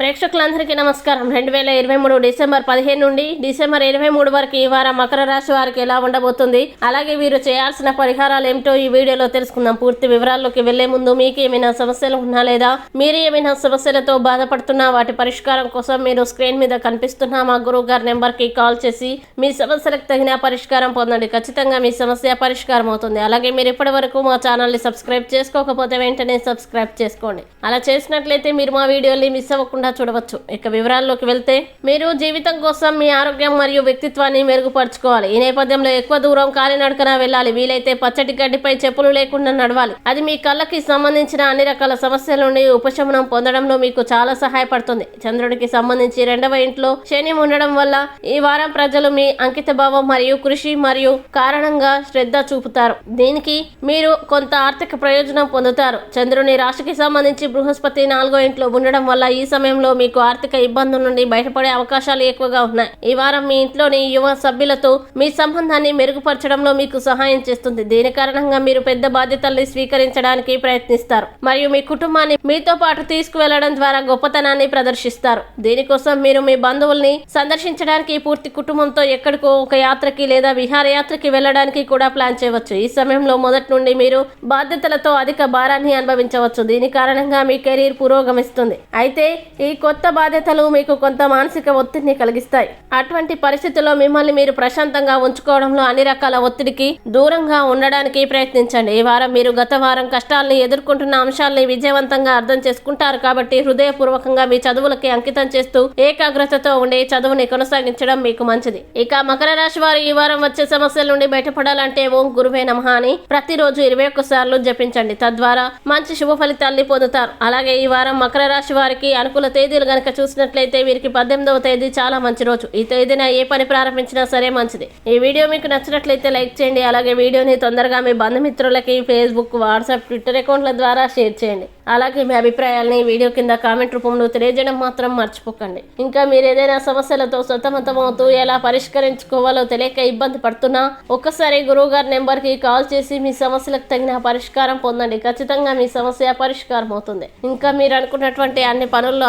ప్రేక్షకులందరికీ నమస్కారం. రెండు వేల ఇరవై మూడు డిసెంబర్ పదిహేను నుండి డిసెంబర్ ఇరవై మూడు వరకు ఈ వారం మకర రాశి వారికి ఎలా ఉండబోతుంది? అలాగే వీరు చేయాల్సిన పరిహారాలు ఏమిటో ఈ వీడియోలో తెలుసుకుందాం. పూర్తి వివరాల్లోకి వెళ్ళే ముందు మీకు ఏమైనా సమస్యలు ఉన్నా లేదా మీరు ఏమైనా సమస్యలతో బాధపడుతున్నా వాటి పరిష్కారం కోసం మీరు స్క్రీన్ మీద కనిపిస్తున్న మా గురువు గారి నెంబర్కి కాల్ చేసి మీ సమస్యలకు తగిన పరిష్కారం పొందండి. ఖచ్చితంగా మీ సమస్య పరిష్కారం అవుతుంది. అలాగే మీరు ఇప్పటి వరకు మా ఛానల్ని సబ్స్క్రైబ్ చేసుకోకపోతే వెంటనే సబ్స్క్రైబ్ చేసుకోండి. అలా చేసినట్లయితే మీరు మా వీడియోని మిస్ అవ్వకుండా చూడవచ్చు. ఇక వివరాల్లోకి వెళ్తే మీరు జీవితం కోసం మీ ఆరోగ్యం మరియు వ్యక్తిత్వాన్ని మెరుగుపరచుకోవాలి. ఈ నేపథ్యంలో ఎక్కువ దూరం కాలినడకన వెళ్ళాలి. వీలైతే పచ్చటి గడ్డిపై చెప్పులు లేకుండా నడవాలి. అది మీ కళ్ళకి సంబంధించిన అన్ని రకాల సమస్యల నుండి ఉపశమనం పొందడంలో మీకు చాలా సహాయపడుతుంది. చంద్రుడికి సంబంధించి రెండవ ఇంట్లో శని ఉండడం వల్ల ఈ వారం ప్రజలు మీ అంకిత భావం మరియు కృషి మరియు కారణంగా శ్రద్ధ చూపుతారు. దీనికి మీరు కొంత ఆర్థిక ప్రయోజనం పొందుతారు. చంద్రుని రాశికి సంబంధించి బృహస్పతి నాలుగో ఇంట్లో ఉండడం వల్ల ఈ సమయంలో మీకు ఆర్థిక ఇబ్బందుల నుండి బయటపడే అవకాశాలు ఎక్కువగా ఉన్నాయి. ఈ వారం మీ ఇంట్లోని యువ సభ్యులతో మీ సంబంధాన్ని మెరుగుపరచడంలో మీకు సహాయం చేస్తుంది. దీని కారణంగా మీరు పెద్ద బాధ్యతల్ని స్వీకరించడానికి ప్రయత్నిస్తారు. మరియు మీ కుటుంబాన్ని మీతో పాటు తీసుకువెళ్ళడం ద్వారా గొప్పతనాన్ని ప్రదర్శిస్తారు. దీనికోసం మీరు మీ బంధువుల్ని సందర్శించడానికి పూర్తి కుటుంబంతో ఎక్కడికో ఒక యాత్రకి లేదా విహారయాత్రకి వెళ్ళడానికి కూడా ప్లాన్ చేయవచ్చు. ఈ సమయంలో మొదటి నుండి మీరు బాధ్యతలతో అధిక భారాన్ని అనుభవించవచ్చు. దీని కారణంగా మీ కెరీర్ పురోగమిస్తుంది. అయితే ఈ కొత్త బాధ్యతలు మీకు కొంత మానసిక ఒత్తిడిని కలిగిస్తాయి. అటువంటి పరిస్థితుల్లో మిమ్మల్ని మీరు ప్రశాంతంగా ఉంచుకోవడంలో అన్ని రకాల ఒత్తిడికి దూరంగా ఉండడానికి ప్రయత్నించండి. ఈ వారం మీరు గత వారం కష్టాల్ని ఎదుర్కొంటున్న అంశాల్ని విజయవంతంగా అర్థం చేసుకుంటారు కాబట్టి హృదయపూర్వకంగా మీ చదువులకి అంకితం చేస్తూ ఏకాగ్రతతో ఉండే చదువుని కొనసాగించడం మీకు మంచిది. ఇక మకర రాశి వారు ఈ వారం వచ్చే సమస్యల నుండి బయటపడాలంటే ఓం గురువే నమః అని ప్రతిరోజు ఇరవై ఒక్కసార్లు జపించండి. తద్వారా మంచి శుభ ఫలితాల్ని పొందుతారు. అలాగే ఈ వారం మకర రాశి వారికి అనుకూలత తేదీలు గనక చూసినట్లయితే వీరికి పద్దెనిమిదవ తేదీ చాలా మంచి రోజు. ఈ తేదీన ఏ పని ప్రారంభించినా సరే మంచిది. ఈ వీడియో మీకు నచ్చినట్లయితే లైక్ చేయండి అలాగే వీడియోని తొందరగా మీ బంధుమిత్రులకి ఫేస్బుక్ వాట్సాప్ ట్విట్టర్ అకౌంట్ల ద్వారా షేర్ చేయండి. అలాగే మీ అభిప్రాయాల్ని వీడియో కింద కామెంట్ రూపంలో తెలియజేయడం మాత్రం మర్చిపోకండి. ఇంకా మీరు ఏదైనా సమస్యలతో సతమతమవుతూ ఎలా పరిష్కరించుకోవాలో తెలియక ఇబ్బంది పడుతున్నా ఒక్కసారి గురువుగారి నెంబర్కి కాల్ చేసి మీ సమస్యలకు తగిన పరిష్కారం పొందండి. ఖచ్చితంగా మీ సమస్య పరిష్కారం అవుతుంది ఇంకా మీరు అనుకున్నటువంటి అన్ని పనుల్లో